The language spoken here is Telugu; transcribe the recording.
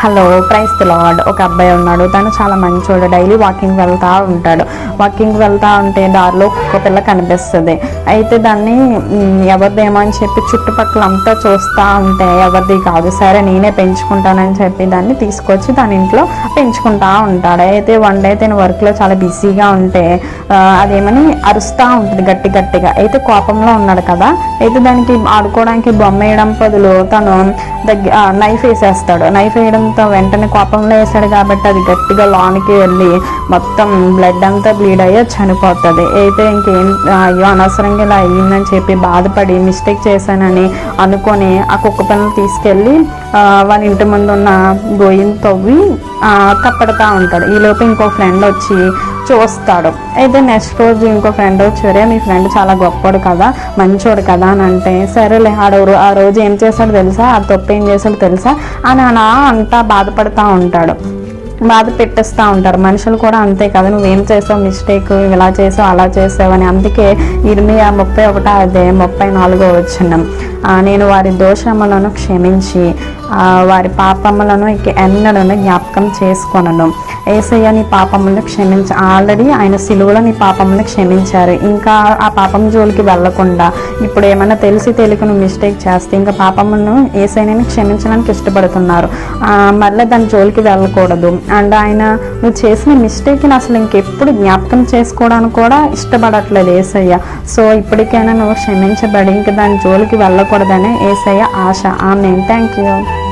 హలో ప్రైస్ లార్డ్ ఒక అబ్బాయి ఉన్నాడు. తను చాలా మంచోడు. డైలీ వాకింగ్ వెళ్తా ఉంటాడు. వాకింగ్ వెళ్తా ఉంటే దారిలో కుక్క పిల్ల కనిపిస్తుంది. అయితే దాన్ని ఎవరిదేమో అని చెప్పి చుట్టుపక్కల అంతా చూస్తూ ఉంటే ఎవరిది కాదు సరే నేనే పెంచుకుంటానని చెప్పి దాన్ని తీసుకొచ్చి దాని ఇంట్లో పెంచుకుంటా ఉంటాడు. అయితే వన్ డే తను వర్క్లో చాలా బిజీగా ఉంటే అదేమని అరుస్తూ ఉంటుంది గట్టి గట్టిగా. అయితే కోపంలో ఉన్నాడు కదా. అయితే దానికి ఆడుకోవడానికి బొమ్మ వేయడం బదులు తను దగ్గర నైఫ్ వేసేస్తాడు. నైఫ్ వేయడం కోపంతో వెంటనే కోపంలో వేసాడు కాబట్టి అది గట్టిగా లోనికి వెళ్ళి మొత్తం బ్లడ్ అంతా బ్లీడ్ అయ్యి చనిపోతుంది. అయితే ఇంకేం అయ్యో అనవసరంగా ఇలా అయ్యిందని చెప్పి బాధపడి మిస్టేక్ చేశానని అనుకొని ఆ కుక్క పిల్లలు తీసుకెళ్ళి వాళ్ళ ఇంటి ముందు ఉన్న గోయిని తవ్వి కప్పడుతూ ఉంటాడు. ఈలోపు ఇంకో ఫ్రెండ్ వచ్చి చూస్తాడు. అయితే నెక్స్ట్ రోజు ఇంకో ఫ్రెండ్ వచ్చారే మీ ఫ్రెండ్ చాలా గొప్పడు కదా మంచోడు కదా అని అంటే సరేలే ఆడ ఆ రోజు ఏం చేశాడో తెలుసా? ఆ తప్పు ఏం చేశాడో తెలుసా? అని అలా అంతా బాధపడుతూ ఉంటాడు. బాధ పెట్టేస్తూ ఉంటారు. మనుషులు కూడా అంతే కదా నువ్వేం చేసావు? మిస్టేక్ ఇలా చేసావు అలా చేసావు అని. అందుకే ఇర్మియా ముప్పై ఒకటో అదే ముప్పై నాలుగో వచ్చినాం నేను వారి దోషములను క్షమించి వారి పాపములను ఎన్నడను జ్ఞాపకం చేసుకొనను. ఏసయ్య నీ పాపములను క్షమించ ఆల్రెడీ ఆయన సిలువలో నీ పాపములను క్షమించారు. ఇంకా ఆ పాపం జోలికి వెళ్ళకుండా ఇప్పుడు ఏమైనా తెలిసి తెలియక నువ్వు మిస్టేక్ చేస్తే ఇంకా పాపములను ఏసైనా క్షమించడానికి ఇష్టపడుతున్నారు. మళ్ళీ దాని జోలికి వెళ్ళకూడదు. అండ్ ఆయన నువ్వు చేసిన మిస్టేక్ని అసలు ఇంకెప్పుడు జ్ఞాపకం చేసుకోవడానికి కూడా ఇష్టపడట్లేదు ఏసయ్య. సో ఇప్పటికైనా నువ్వు క్షమించబడి ఇంక దాని జోలికి వెళ్ళకూడదనే ఏసయ్య ఆశ. ఆమె థ్యాంక్ యూ.